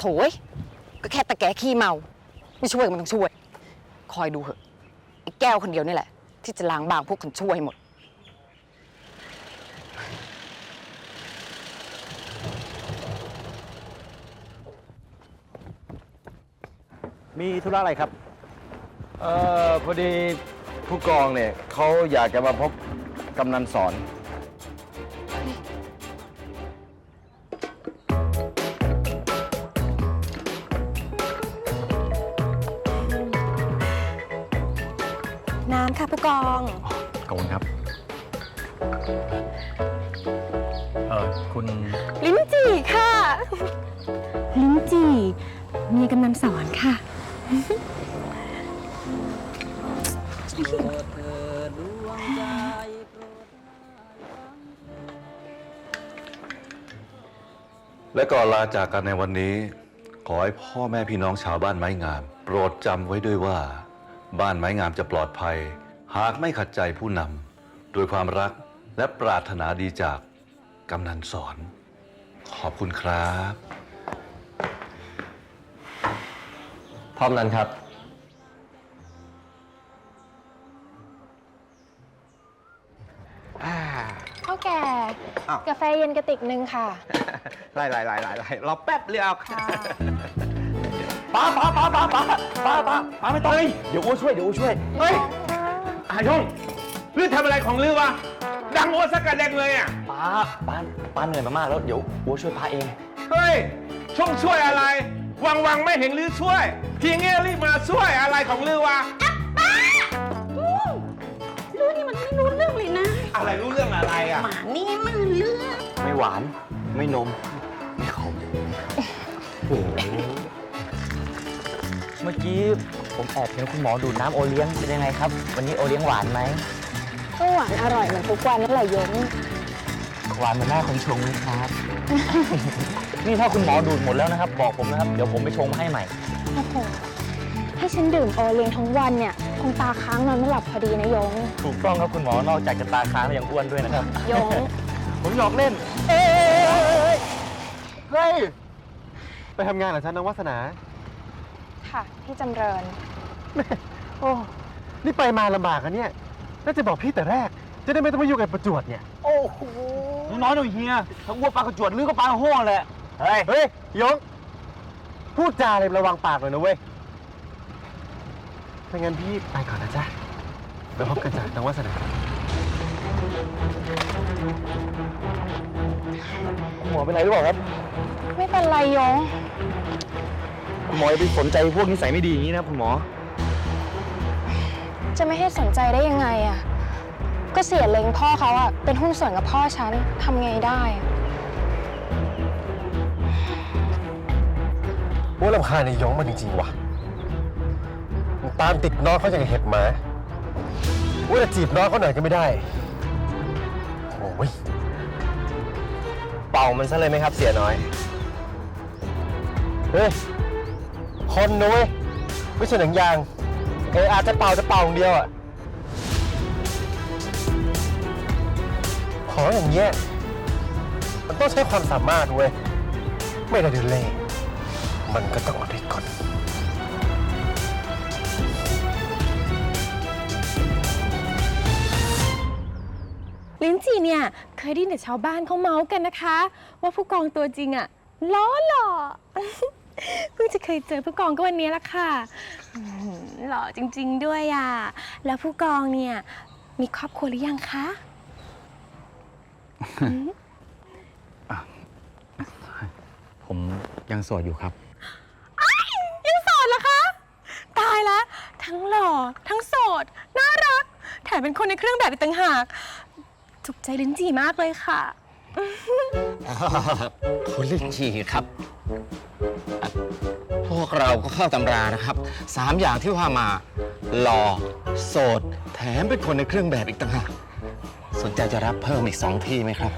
โถยก็แค่ตะแกขี้เมา ไม่ช่วยก็ไมันต้องช่วย คอยดูเถอะไอ้แก้วคนเดียวนี่แหละ ที่จะล้างบางพวกคนช่วยให้หมด มีธุระอะไรครับ เอ่อพอดีผู้กองเนี่ยเขาอยากจะมาพบกำนันสอน น้ำค่ะผู้กอง ขอบคุณครับ เออคุณลิ้นจี่ค่ะ ลิ้นจี่มีกำนันสอนค่ะ และก่อนลาจากกันในวันนี้ ขอให้พ่อแม่พี่น้องชาวบ้านไม้งาม โปรดจำไว้ด้วยว่า บ้านไม้งามจะปลอดภัย หากไม่ขัดใจผู้นำด้วยความรักและปรารถนาดีจากกำนันสอน ขอบคุณครับพร้อมนั้นครับ เท่าแก่อ้าว กาแฟเย็นกระติกหนึ่งค่ะ ไล่ไล่ไล่ไล่ไล่รอแป๊บเดียวค่ะ ป้าป้าป้าป้าป้าป้าป้าป้าไม่ต้องเดี๋ยวอ้วช่วยเดี๋ยวอ้วช่วยเฮ้ยอายงลือทำอะไรของลือวะดังโอสักกระเด็งเลยอะป้าป้าป้าเหนื่อยมากๆแล้วเดี๋ยวอ้วช่วยป้าเองเฮ้ยช่องช่วยอะไร วังวังไม่เห็นลือช่วย ทีเงี้ยรีบมาช่วยอะไรของลือวะรู้นี่มันไม่รู้เรื่องเลยนะ อะไรรู้เรื่องอะไรอะหมานี่มันเรื่อง ไม่หวานไม่นม ไม่ขมโอ้โห เมื่อกี้ผมแอบเห็นคุณหมอดูดน้ำโอเลี้ยงเป็นยังไงครับ วันนี้โอเลี้ยงหวานไหมก็หวานอร่อยเหมือนทุกวันนั่นแหละยงหวานเหมือนหน้าคนชงไหมครับ นี่ถ้าคุณหมอดูดหมดแล้วนะครับ บอกผมนะครับ เดี๋ยวผมไปชงมาให้ใหม่ โอ้โหให้ฉันดื่มโอเลี้ยงทั้งวันเนี่ยคงตาค้างนอนไม่หลับพอดีนะยงถูกต้องครับคุณหมอนอกจากจะตาค้างแล้วยังอ้วนด้วยนะครับ ยง ผมหยอกเล่นเอ้ยเฮ้ย ไปทำงานเหรอฉันน้องวาสนา ค่ะ พี่จำเริญโอ้นี่ไปมาลำบากอะเนี่ยน่าจะบอกพี่แต่แรก จะได้ไม่ต้องมายุ่งกับประจวดเนี่ย โอ้โหน้อยหน่อยเฮียถ้าอ้วนปลากระจวดลือก็ปลาห้องแหละเฮ้ยเฮ้ยยงพูดจาอะไรระวังปากหน่อยนะเว้ยถ้างั้นพี่ไปก่อนนะจ๊ะไปพบกันจ้ะน้องวาสนาหมอเป็นไรหรือเปล่าครับ ไม่เป็นไรยง คุณหมออย่าไปสนใจพวกนิสัยไม่ดีอย่างนี้นะคุณหมอ จะไม่ให้สนใจได้ยังไงอะก็เสียเล็งพ่อเขาอะเป็นหุ้นส่วนกับพ่อฉันทำไงได้อะว่าลำคาญในยงมันจริง ๆ ว่ะมันตามติดน้องเขาอย่างเห็บหมาว่าจะจีบน้องเขาหน่อยก็ไม่ได้ โอ้ย เป่ามันซะเลยไหมครับเสียน้อย เฮ้ย คนนะเว้ยไม่ใช่หนังยางเอออาจจะเป่าจะเป่าอย่างเดียวอะของอย่างเงี้ยมันต้องใช้ความสามารถเว้ยไม่ได้เดินเล่มันก็ต้องเอาได้ก่อนลิ้นจี่เนี่ยเคยได้ยินแต่ชาวบ้านเขาเมาส์กันนะคะ ว่าผู้กองตัวจริงอะล้อหล่อ เพิ่งจะเคยเจอผู้กองก็วันนี้ละค่ะอื้อหือหล่อจริง ๆ ด้วยอะแล้วผู้กองเนี่ย มีครอบครัวหรือยังคะ ผมยังโสดอยู่ครับ ยังโสดเหรอคะ ตายแล้วทั้งหล่อ ทั้งโสด น่ารัก แถมเป็นคนในเครื่องแบบอีกต่างหากถูกใจลิ้นจี่มากเลยค่ะคุณลินจีครับอะ พวกเราก็เข้าตำรานะครับสามอย่างที่ว่ามาหล่อโสด แถมเป็นคนในเครื่องแบบอีกต่างหากสนใจจะรับเพิ่มอีกสองที่ไหมครับ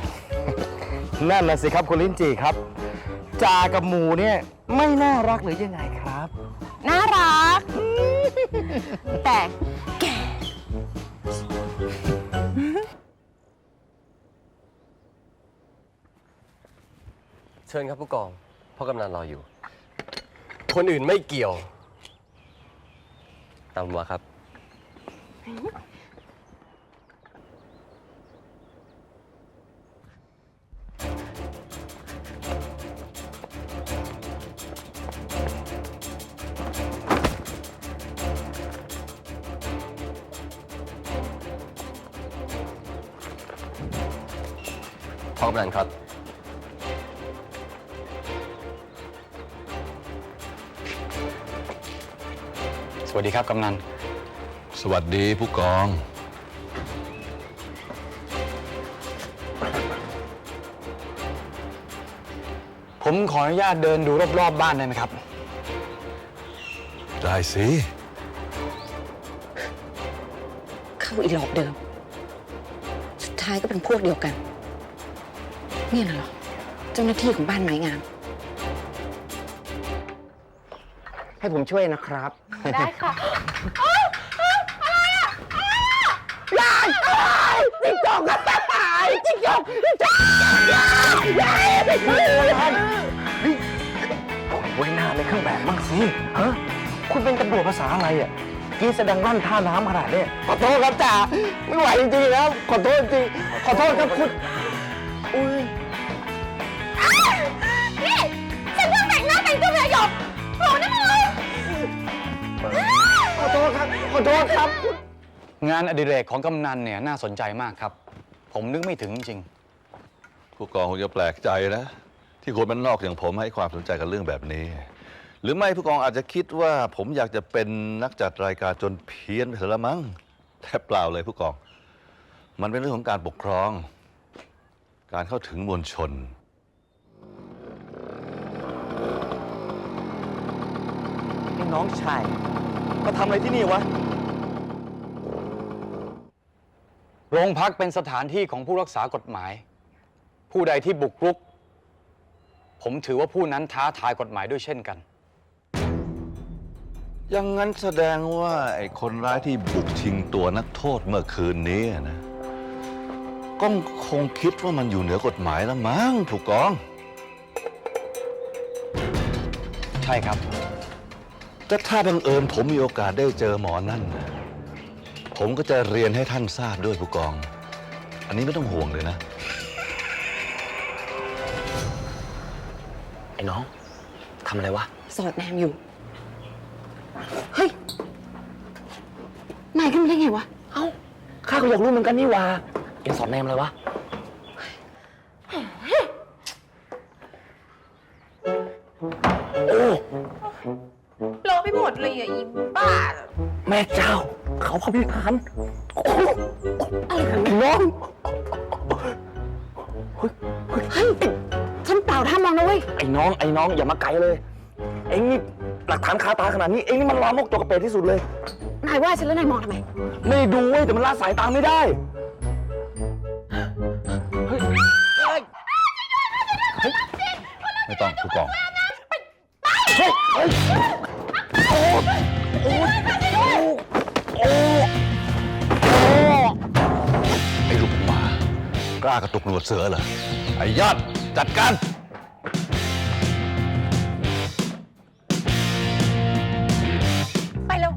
นั่นน่ะสิครับคุณลิ้นจีครับ จากับหมูเนี่ยไม่น่ารักหรือยังไงครับ น่ารัก แต่แกเชิญครับผู้กองพ่อกำนันรออยู่ คนอื่นไม่เกี่ยวตามมาครับพ่อกำนันครับ สวัสดีครับกำนัน สวัสดีผู้กอง ผมขออนุญาตเดินดูรอบๆบ้านได้ไหมครับ ได้สิ เข้าอีหลอบเดิม สุดท้ายก็เป็นพวกเดียวกัน เนี่ยน่ะเหรอ เจ้าหน้าที่ของบ้านไม้งาม ให้ผมช่วยนะครับ ได้ค่ะอะไรอะไล่ไล่จิ๋งหน้าในเครื่องแบบบ้างสิฮะคุณเป็นตำรวจภาษาอะไรอะกรีดแสดงลั่นท่าน้ำขนาดเนี้ยขอโทษครับจ่าไม่ไหวจริงๆแล้วขอโทษจริงขอโทษครับคุณอุ้ยนี่ฉันเพิ่งแต่งหน้าแต่งตัวเลยหยกโหนะมึง ขอโทษครับ ขอโทษครับ งานอดิเรกของกำนันเนี่ยน่าสนใจมากครับ ผมนึกไม่ถึงจริง ผู้กองคงจะแปลกใจนะที่คนมันนอกอย่างผมให้ความสนใจกับเรื่องแบบนี้ หรือไม่ผู้กองอาจจะคิดว่าผมอยากจะเป็นนักจัดรายการจนเพี้ยนไปซะละมั้งแต่เปล่าเลยผู้กอง มันเป็นเรื่องของการปกครอง การเข้าถึงมวลชนไอ้น้องชาย มาทำอะไรที่นี่วะ โรงพักเป็นสถานที่ของผู้รักษากฎหมาย ผู้ใดที่บุกรุก ผมถือว่าผู้นั้นท้าทายกฎหมายด้วยเช่นกัน อย่างนั้นแสดงว่าไอ้คนร้ายที่บุกชิงตัวนักโทษเมื่อคืนนี้นะก็คงคิดว่ามันอยู่เหนือกฎหมายแล้วมั้งผู้กอง ใช่ครับ แต่ถ้าบังเอิญผมมีโอกาสได้เจอหมอนั่นนะผมก็จะเรียนให้ท่านทราบด้วยผู้กอง อันนี้ไม่ต้องห่วงเลยนะ ไอ้น้องทำอะไรวะ สอดแนมอยู่ เฮ้ย นายขึ้นมาได้ไงวะ เอ้าข้าก็อยากรู้เหมือนกันนี่หว่าเอ็งสอนแนมอะไรวะ บ้า แม่เจ้า เขาพระพิหารโอ้อะไรกันน้องเฮ้ยฉันเปล่าท่ามองนะเว้ย ไอ้น้อง ไอ้น้องอย่ามาไกลเลย เอ็งนี่หลักฐานคาตาขนาดนี้ เอ็งนี่มันลามกตัวกระเป็ดที่สุดเลย นายว่าฉันแล้วนายมองทำไม ไม่ดูเว้ยแต่มันละสายตาไม่ได้ ไม่ต้องผู้กอง เฮ้ยเฮ้ย กล้ากระตุกหนวดเสือเหรอ ไอ้ยอด จัดการ ไปเร็ว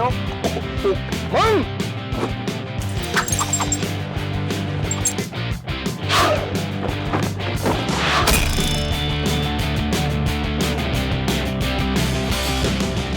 น้องมึง